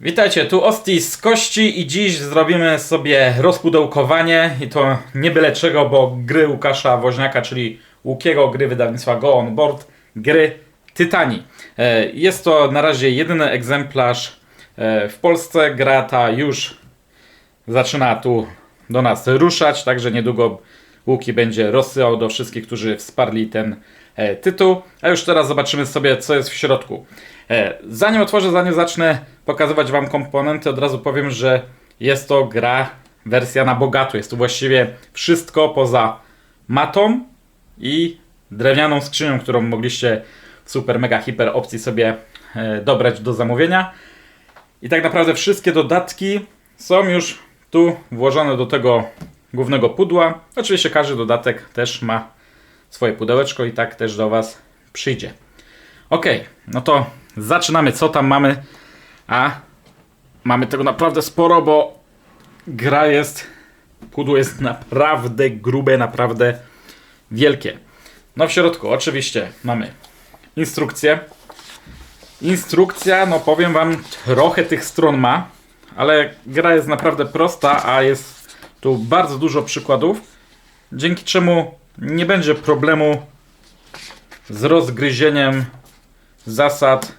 Witajcie, tu Osti z Kości i dziś zrobimy sobie rozpudełkowanie i to nie byle czego, bo gry Łukasza Woźniaka, czyli Łukiego, gry wydawnictwa Go On Board, gry Tytani. E, Jest to na razie jedyny egzemplarz e, w Polsce, gra ta już zaczyna tu do nas ruszać, także niedługo Łuki będzie rozsyłał do wszystkich, którzy wsparli ten tytuł. A już teraz zobaczymy sobie, co jest w środku. E, zanim otworzę, zanim zacznę pokazywać Wam komponenty, od razu powiem, że jest to gra, wersja na bogato. Jest tu właściwie wszystko poza matą i drewnianą skrzynią, którą mogliście w super mega hiper opcji sobie e, dobrać do zamówienia. I tak naprawdę wszystkie dodatki są już tu włożone do tego głównego pudła. Oczywiście każdy dodatek też ma swoje pudełeczko i tak też do Was przyjdzie. Ok, no to zaczynamy. Co tam mamy? A mamy tego naprawdę sporo, bo gra jest, pudło jest naprawdę grube, naprawdę wielkie. No w środku oczywiście mamy instrukcję. Instrukcja, no powiem Wam, trochę tych stron ma, ale gra jest naprawdę prosta, a jest tu bardzo dużo przykładów, dzięki czemu nie będzie problemu z rozgryzieniem zasad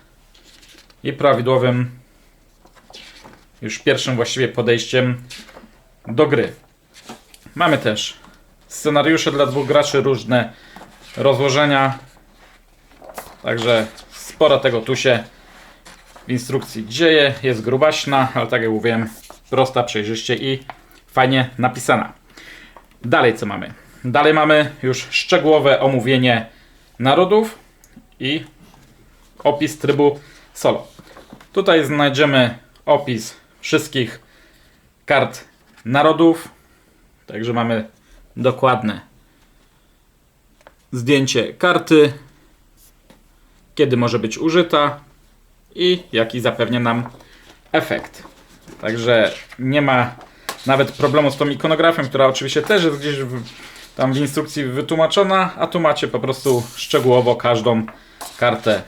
i prawidłowym już pierwszym właściwie podejściem do gry. Mamy też scenariusze dla dwóch graczy, różne rozłożenia. Także sporo tego tu się w instrukcji dzieje. Jest grubaśna, ale tak jak mówiłem, prosta, przejrzyście i fajnie napisana. Dalej co mamy? Dalej mamy już szczegółowe omówienie narodów i opis trybu solo. Tutaj znajdziemy opis wszystkich kart narodów. Także mamy dokładne zdjęcie karty, kiedy może być użyta i jaki zapewnia nam efekt. Także nie ma nawet problemu z tą ikonografią, która oczywiście też jest gdzieś w, tam w instrukcji wytłumaczona, a tu macie po prostu szczegółowo każdą kartę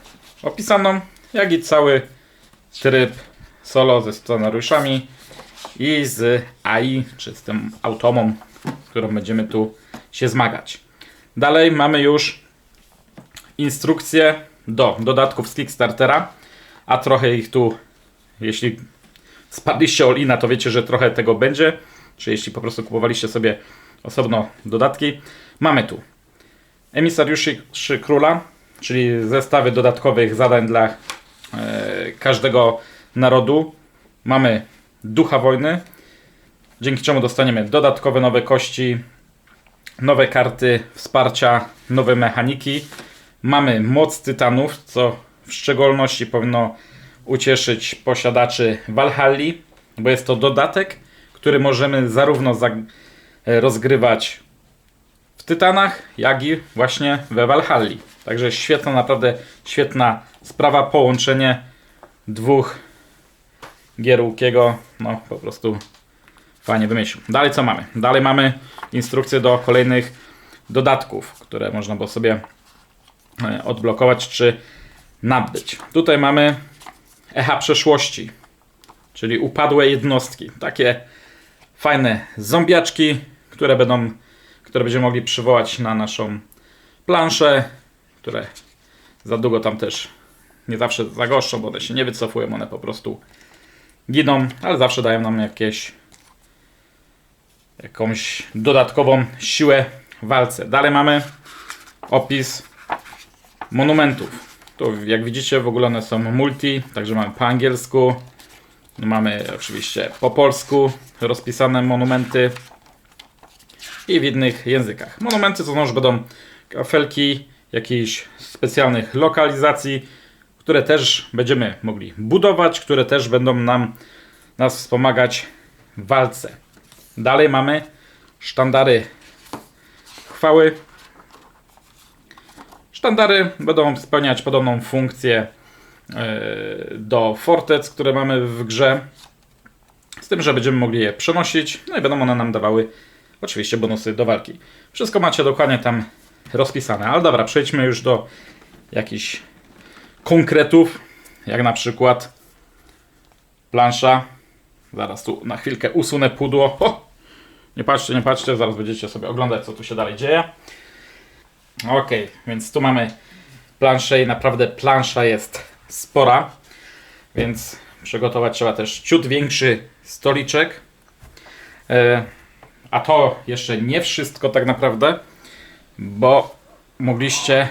opisaną, jak i cały tryb solo ze scenariuszami i z AI, czy z tym automą, którą będziemy tu się zmagać. Dalej mamy już instrukcje do dodatków z Kickstartera, a trochę ich tu, jeśli spadliście Olina, to wiecie, że trochę tego będzie, czy jeśli po prostu kupowaliście sobie osobno dodatki. Mamy tu emisariuszy króla, czyli zestawy dodatkowych zadań dla e, każdego narodu. Mamy ducha wojny, dzięki czemu dostaniemy dodatkowe nowe kości, nowe karty wsparcia, nowe mechaniki. Mamy moc tytanów, co w szczególności powinno ucieszyć posiadaczy Valhalli, bo jest to dodatek, który możemy zarówno za, rozgrywać w Tytanach, jak i właśnie we Valhalli. Także świetna, naprawdę świetna sprawa, połączenie dwóch gier Łukiego, no po prostu fajnie wymyślił. Dalej co mamy? Dalej mamy instrukcje do kolejnych dodatków, które można było sobie e, odblokować czy nabyć. Tutaj mamy echa przeszłości, czyli upadłe jednostki. Takie fajne zombiaczki, które będą, które będziemy mogli przywołać na naszą planszę, które za długo tam też nie zawsze zagoszczą, bo one się nie wycofują, one po prostu giną, ale zawsze dają nam jakieś jakąś dodatkową siłę w walce. Dalej mamy opis monumentów. Tu jak widzicie w ogóle one są multi, także mamy po angielsku, mamy oczywiście po polsku rozpisane monumenty i w innych językach. Monumenty to znowuż będą kafelki jakichś specjalnych lokalizacji, które też będziemy mogli budować, które też będą nam nas wspomagać w walce. Dalej mamy sztandary chwały. Sztandary będą spełniać podobną funkcję e, do fortec, które mamy w grze. Z tym, że będziemy mogli je przenosić, no i będą one nam dawały oczywiście bonusy do walki. Wszystko macie dokładnie tam rozpisane. Ale dobra, przejdźmy już do jakichś konkretów, jak na przykład plansza. Zaraz tu na chwilkę usunę pudło. Ho! Nie patrzcie, nie patrzcie, zaraz będziecie sobie oglądać, co tu się dalej dzieje. Ok, więc tu mamy planszę i naprawdę plansza jest spora, więc przygotować trzeba też ciut większy stoliczek. A to jeszcze nie wszystko tak naprawdę, bo mogliście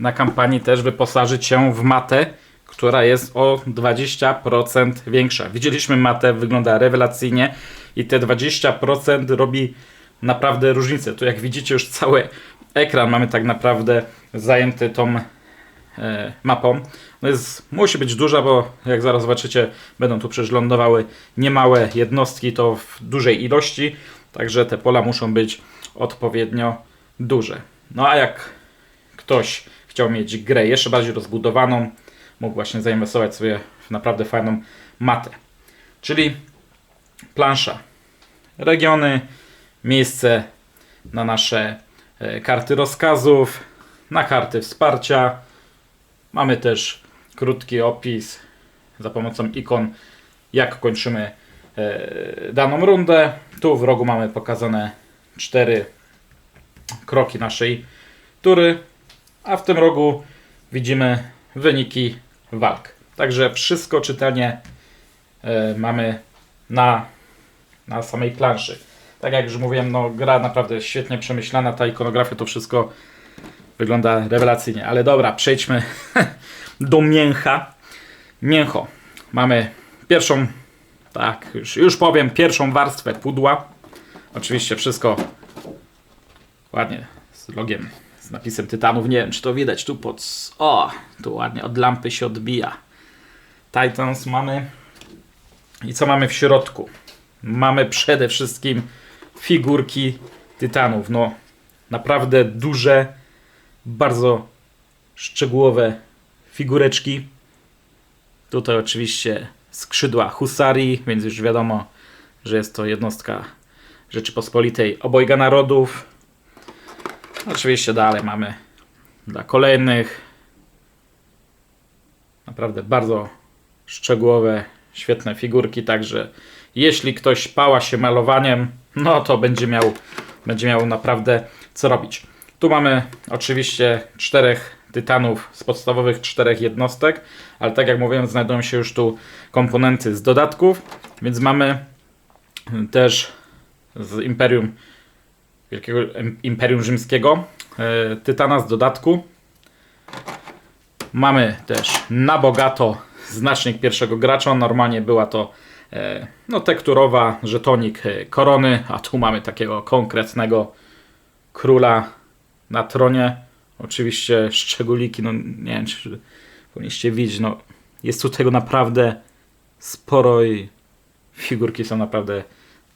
na kampanii też wyposażyć się w matę, która jest o 20% większa. Widzieliśmy matę, wygląda rewelacyjnie i te 20% robi naprawdę różnicę. Tu jak widzicie już cały ekran mamy tak naprawdę zajęty tą e, mapą. No jest, musi być duża, bo jak zaraz zobaczycie, będą tu przecież lądowały niemałe jednostki, to w dużej ilości, także te pola muszą być odpowiednio duże. No a jak ktoś chciał mieć grę jeszcze bardziej rozbudowaną, mógł właśnie zainwestować sobie w naprawdę fajną matę. Czyli plansza, regiony, miejsce na nasze e, karty rozkazów, na karty wsparcia. Mamy też krótki opis za pomocą ikon, jak kończymy daną rundę. Tu w rogu mamy pokazane cztery kroki naszej tury, a w tym rogu widzimy wyniki walk. Także wszystko czytelnie e, mamy na, na samej planszy. Tak jak już mówiłem, no, gra naprawdę świetnie przemyślana, ta ikonografia to wszystko wygląda rewelacyjnie. Ale dobra, przejdźmy do mięcha. Mięcho. Mamy pierwszą, tak, już, już powiem, pierwszą warstwę pudła. Oczywiście wszystko ładnie z logiem, z napisem Tytanów. Nie wiem, czy to widać tu pod... O, tu ładnie od lampy się odbija. Titans mamy. I co mamy w środku? Mamy przede wszystkim figurki Tytanów. No, naprawdę duże, bardzo szczegółowe figureczki. Tutaj oczywiście skrzydła husarii, więc już wiadomo, że jest to jednostka Rzeczypospolitej obojga narodów. Oczywiście dalej mamy dla kolejnych naprawdę bardzo szczegółowe, świetne figurki, także jeśli ktoś pała się malowaniem, no to będzie miał, będzie miał naprawdę co robić. Tu mamy oczywiście czterech tytanów z podstawowych czterech jednostek, ale tak jak mówiłem, znajdują się już tu komponenty z dodatków, więc mamy też z Imperium Wielkiego Imperium Rzymskiego e, tytana z dodatku. Mamy też na bogato znacznik pierwszego gracza. Normalnie była to e, no, tekturowa żetonik e, korony, a tu mamy takiego konkretnego króla na tronie. Oczywiście szczególiki, no nie wiem, czy powinniście widzieć, no jest tu tego naprawdę sporo i figurki są naprawdę,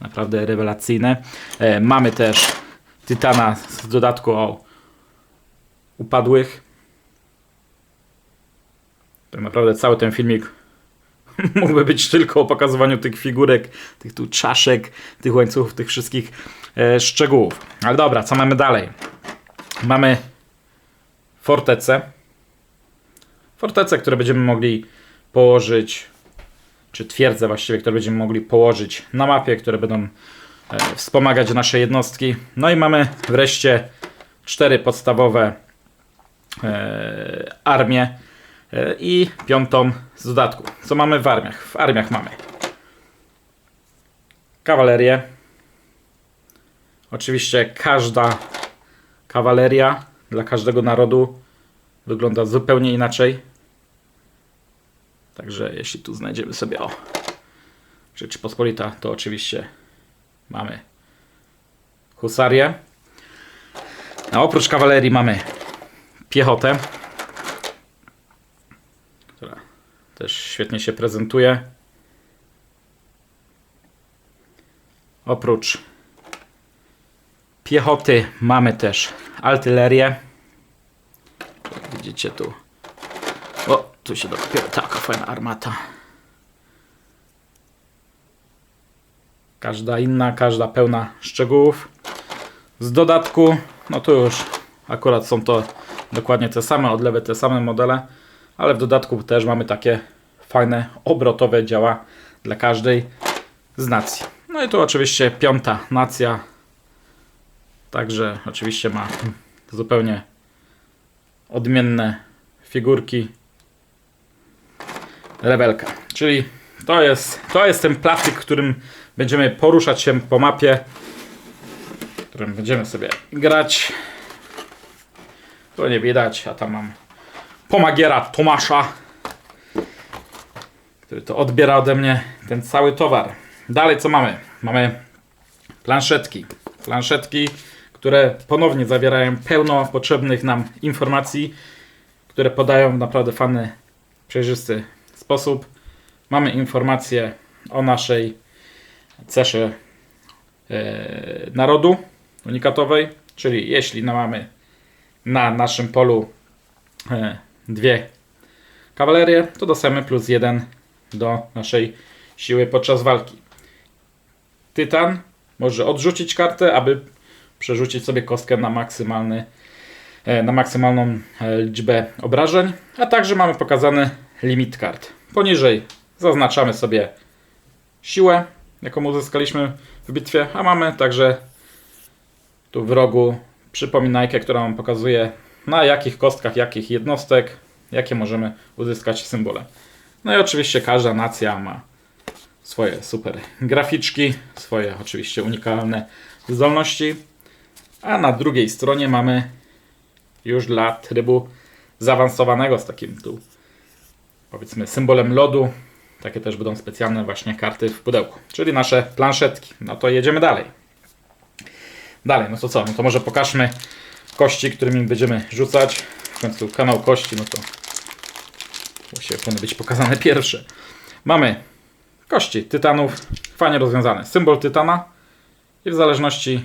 naprawdę rewelacyjne. E, mamy też Tytana z dodatku o upadłych. Tak naprawdę cały ten filmik mógłby być tylko o pokazywaniu tych figurek, tych tu czaszek, tych łańcuchów, tych wszystkich e, szczegółów. Ale dobra, co mamy dalej? Mamy fortece. Fortece, które będziemy mogli położyć, czy twierdze właściwie, które będziemy mogli położyć na mapie, które będą e, wspomagać nasze jednostki. No i mamy wreszcie cztery podstawowe e, armie e, i piątą z dodatku. Co mamy w armiach? W armiach mamy kawalerię. Oczywiście każda kawaleria dla każdego narodu wygląda zupełnie inaczej. Także jeśli tu znajdziemy sobie o Rzeczypospolita, to oczywiście mamy husarię. A oprócz kawalerii mamy piechotę, która też świetnie się prezentuje. Oprócz piechoty mamy też artylerię. Widzicie tu. O, tu się dopiero taka fajna armata. Każda inna, każda pełna szczegółów. Z dodatku, no to już akurat są to dokładnie te same odlewy, te same modele, ale w dodatku też mamy takie fajne, obrotowe działa dla każdej z nacji. No i tu oczywiście piąta nacja, także oczywiście ma zupełnie odmienne figurki. Rebelka, czyli to jest, to jest ten platyk, którym będziemy poruszać się po mapie, którym będziemy sobie grać. To nie widać, a tam mam pomagiera Tomasza, który to odbiera ode mnie ten cały towar. Dalej co mamy? Mamy planszetki. Planszetki, które ponownie zawierają pełno potrzebnych nam informacji, które podają w naprawdę fajny, przejrzysty sposób. Mamy informacje o naszej cesze e, narodu unikatowej, czyli jeśli no mamy na naszym polu e, dwie kawalerie, to dostajemy plus jeden do naszej siły podczas walki. Tytan może odrzucić kartę, aby przerzucić sobie kostkę na maksymalny e, na maksymalną e, liczbę obrażeń, a także mamy pokazany limit kart. Poniżej zaznaczamy sobie siłę, jaką uzyskaliśmy w bitwie, a mamy także tu w rogu przypominajkę, która nam pokazuje na jakich kostkach, jakich jednostek, jakie możemy uzyskać symbole. No i oczywiście każda nacja ma swoje super graficzki, swoje oczywiście unikalne zdolności, a na drugiej stronie mamy już dla trybu zaawansowanego z takim tu powiedzmy symbolem lodu. Takie też będą specjalne właśnie karty w pudełku, czyli nasze planszetki. No to jedziemy dalej. Dalej, no to co? No to może pokażmy kości, którymi będziemy rzucać. W końcu kanał kości, no to właściwie powinny być pokazane pierwsze. Mamy kości tytanów, fajnie rozwiązane. Symbol tytana i w zależności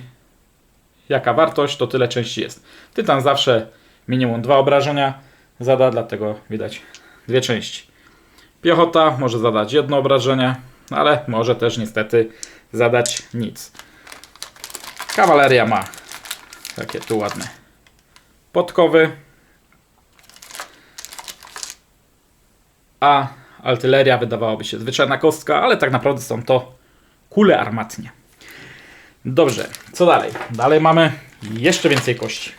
jaka wartość, to tyle części jest. Tytan zawsze minimum dwa obrażenia zada, dlatego widać dwie części. Piechota może zadać jedno obrażenie, ale może też niestety zadać nic. Kawaleria ma takie tu ładne podkowy, a artyleria wydawałoby się zwyczajna kostka, ale tak naprawdę są to kule armatnie. Dobrze, co dalej? Dalej mamy jeszcze więcej kości,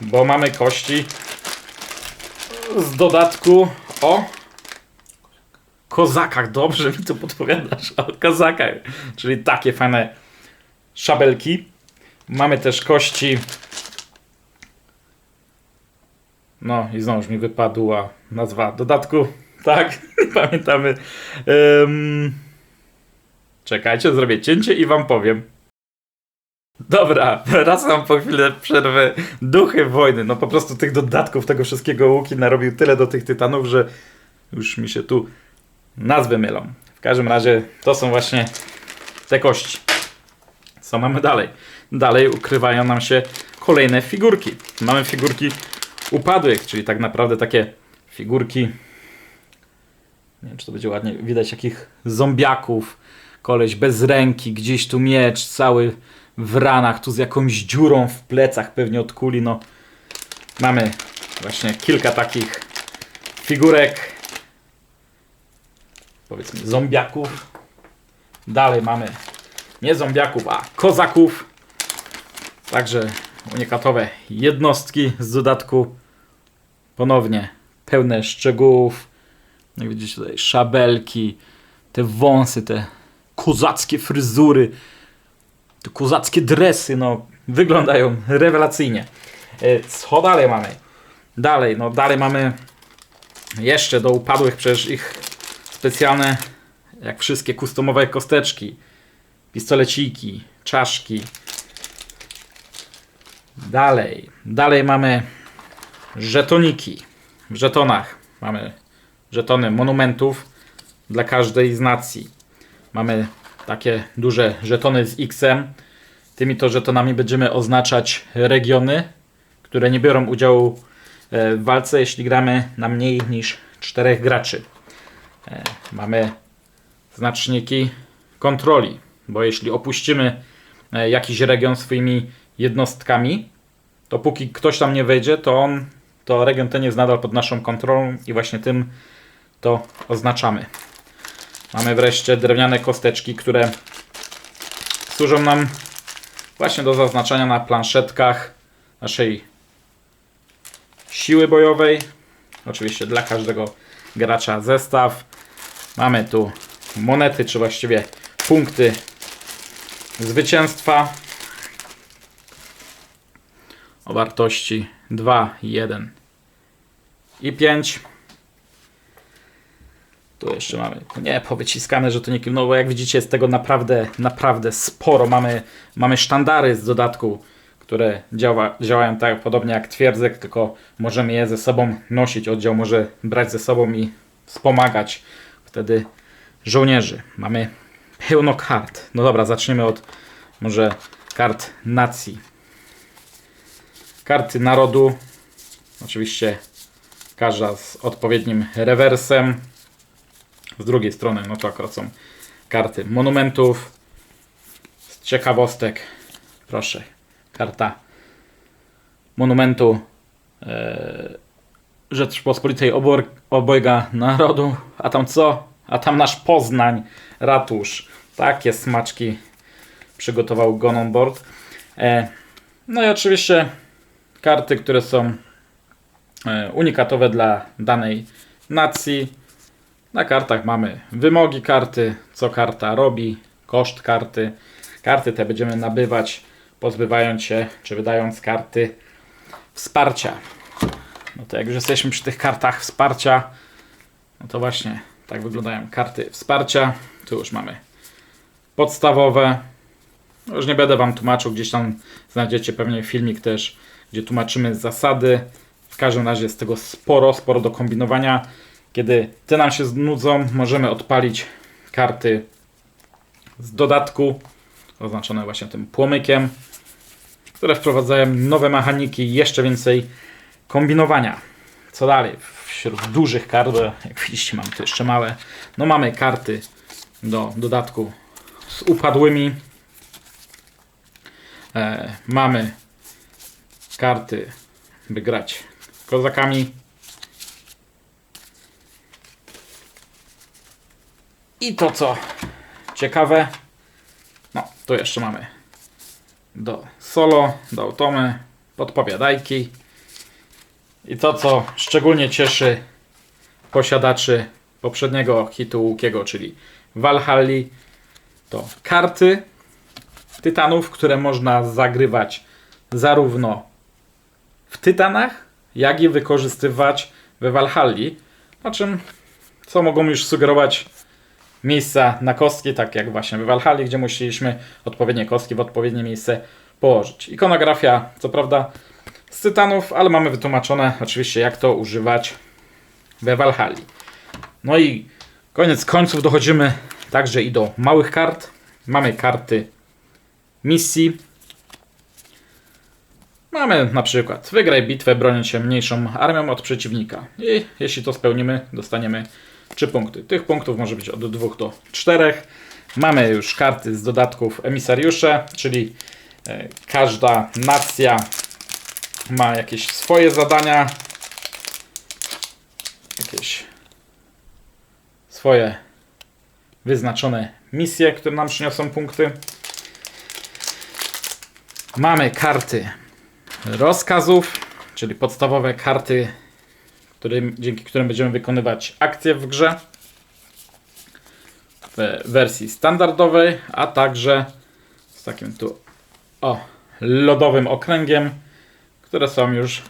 bo mamy kości z dodatku o kozakach. Dobrze mi to podpowiadasz, o kozakach, czyli takie fajne szabelki. Mamy też kości. No i znowuż mi wypadła nazwa dodatku. Tak, pamiętamy. Um... Czekajcie, zrobię cięcie i wam powiem. Dobra, wracam po chwilę przerwy. Duchy wojny. No po prostu tych dodatków tego wszystkiego Łuki narobił tyle do tych tytanów, że już mi się tu nazwy mylą. W każdym razie to są właśnie te kości. Co mamy dalej? Dalej ukrywają nam się kolejne figurki. Mamy figurki upadłych, czyli tak naprawdę takie figurki. Nie wiem, czy to będzie ładnie widać, jakich zombiaków. Koleś bez ręki, gdzieś tu miecz, cały w ranach, tu z jakąś dziurą w plecach, pewnie od kuli. No, mamy właśnie kilka takich figurek, powiedzmy, zombiaków. Dalej mamy nie zombiaków, a kozaków. Także unikatowe jednostki z dodatku. Ponownie pełne szczegółów. Jak widzicie tutaj szabelki, te wąsy, te kozackie fryzury, te kozackie dresy, no wyglądają rewelacyjnie. E, co dalej mamy? Dalej, no dalej mamy jeszcze do upadłych przecież ich specjalne, jak wszystkie kustomowe kosteczki, pistoleciki, czaszki. Dalej, dalej mamy żetoniki. W żetonach mamy żetony monumentów dla każdej z nacji. Mamy takie duże żetony z X-em. Tymi to żetonami będziemy oznaczać regiony, które nie biorą udziału e, w walce, jeśli gramy na mniej niż czterech graczy. E, mamy znaczniki kontroli, bo jeśli opuścimy e, jakiś region swoimi jednostkami, to póki ktoś tam nie wejdzie, to on, to region ten jest nadal pod naszą kontrolą i właśnie tym to oznaczamy. Mamy wreszcie drewniane kosteczki, które służą nam właśnie do zaznaczania na planszetkach naszej siły bojowej. Oczywiście dla każdego gracza zestaw. Mamy tu monety, czy właściwie punkty zwycięstwa o wartości 2, 1 i 5. Tu jeszcze mamy, nie powyciskane, że to nie no bo jak widzicie jest tego naprawdę, naprawdę sporo. Mamy, mamy sztandary z dodatku, które działa, działają tak podobnie jak twierdzek, tylko możemy je ze sobą nosić. Oddział może brać ze sobą i wspomagać wtedy żołnierzy. Mamy pełno kart. No dobra, zaczniemy od może kart nacji. Karty narodu. Oczywiście każda z odpowiednim rewersem. Z drugiej strony, no to akurat są karty monumentów. Z ciekawostek, proszę, karta monumentu e, Rzeczpospolitej obor, obojga narodu. A tam co? A tam nasz Poznań, ratusz. Takie smaczki przygotował Gon Board. E, no i oczywiście karty, które są e, unikatowe dla danej nacji. Na kartach mamy wymogi karty, co karta robi, koszt karty. Karty te będziemy nabywać, pozbywając się, czy wydając karty wsparcia. No to jak już jesteśmy przy tych kartach wsparcia, no to właśnie tak wyglądają karty wsparcia. Tu już mamy podstawowe. No już nie będę Wam tłumaczył, gdzieś tam znajdziecie pewnie filmik też, gdzie tłumaczymy zasady. W każdym razie jest tego sporo, sporo do kombinowania. Kiedy te nam się znudzą, możemy odpalić karty z dodatku, oznaczone właśnie tym płomykiem, które wprowadzają nowe mechaniki, jeszcze więcej kombinowania. Co dalej? Wśród dużych kart, jak widzicie mam tu jeszcze małe, no mamy karty do dodatku z upadłymi. E, mamy karty, by grać kozakami. I to co ciekawe, no tu jeszcze mamy do solo, do automy, podpowiadajki. I to co szczególnie cieszy posiadaczy poprzedniego hitu Łukiego, czyli Valhalli, to karty tytanów, które można zagrywać zarówno w tytanach, jak i wykorzystywać we Valhalli. O czym, co mogą już sugerować miejsca na kostki, tak jak właśnie we Valhalli, gdzie musieliśmy odpowiednie kostki w odpowiednie miejsce położyć. Ikonografia, co prawda z tytanów, ale mamy wytłumaczone oczywiście jak to używać we Valhalli. No i koniec końców dochodzimy także i do małych kart. Mamy karty misji. Mamy na przykład wygraj bitwę broniąc się mniejszą armią od przeciwnika. I jeśli to spełnimy, dostaniemy 3 punkty. Tych punktów może być od 2 do 4. Mamy już karty z dodatków emisariusze, czyli e, każda nacja ma jakieś swoje zadania, jakieś swoje wyznaczone misje, które nam przyniosą punkty. Mamy karty rozkazów, czyli podstawowe karty, którym, dzięki którym będziemy wykonywać akcje w grze w wersji standardowej, a także z takim tu o, lodowym okręgiem, które są już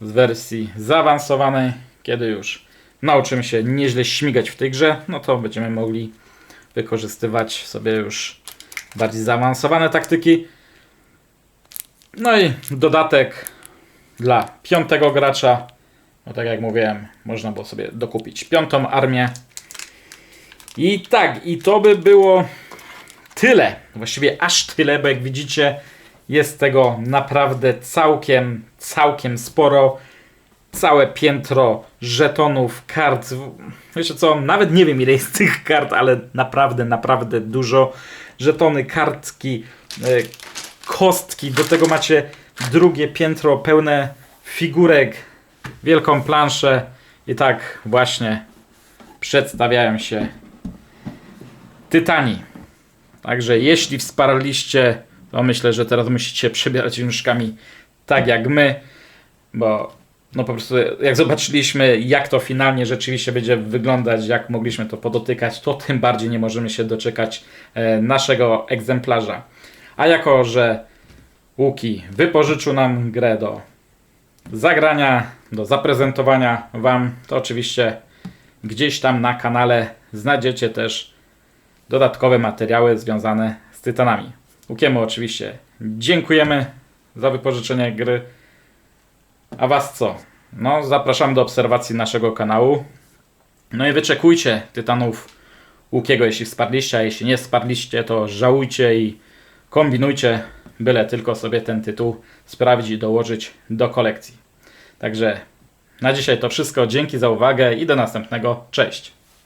z wersji zaawansowanej, kiedy już nauczymy się nieźle śmigać w tej grze, no to będziemy mogli wykorzystywać sobie już bardziej zaawansowane taktyki. No i dodatek dla piątego gracza. No tak jak mówiłem, można było sobie dokupić piątą armię. I tak, i to by było tyle. Właściwie aż tyle, bo jak widzicie, jest tego naprawdę całkiem, całkiem sporo. Całe piętro żetonów, kart. Wiecie co, nawet nie wiem ile jest tych kart, ale naprawdę, naprawdę dużo. Żetony, kartki, e, kostki. Do tego macie drugie piętro pełne figurek, wielką planszę. I tak właśnie przedstawiają się Tytani. Także jeśli wsparliście, to myślę, że teraz musicie przebierać nóżkami tak jak my, bo no po prostu jak zobaczyliśmy, jak to finalnie rzeczywiście będzie wyglądać, jak mogliśmy to podotykać, to tym bardziej nie możemy się doczekać e, naszego egzemplarza. A jako, że Łuki wypożyczył nam grę do zagrania, do zaprezentowania Wam, to oczywiście gdzieś tam na kanale znajdziecie też dodatkowe materiały związane z Tytanami. Łukiemu oczywiście dziękujemy za wypożyczenie gry. A Was co? No, zapraszam do obserwacji naszego kanału. No i wyczekujcie Tytanów Łukiego, jeśli wsparliście, a jeśli nie wsparliście, to żałujcie i kombinujcie, byle tylko sobie ten tytuł sprawdzić i dołożyć do kolekcji. Także na dzisiaj to wszystko. Dzięki za uwagę i do następnego. Cześć!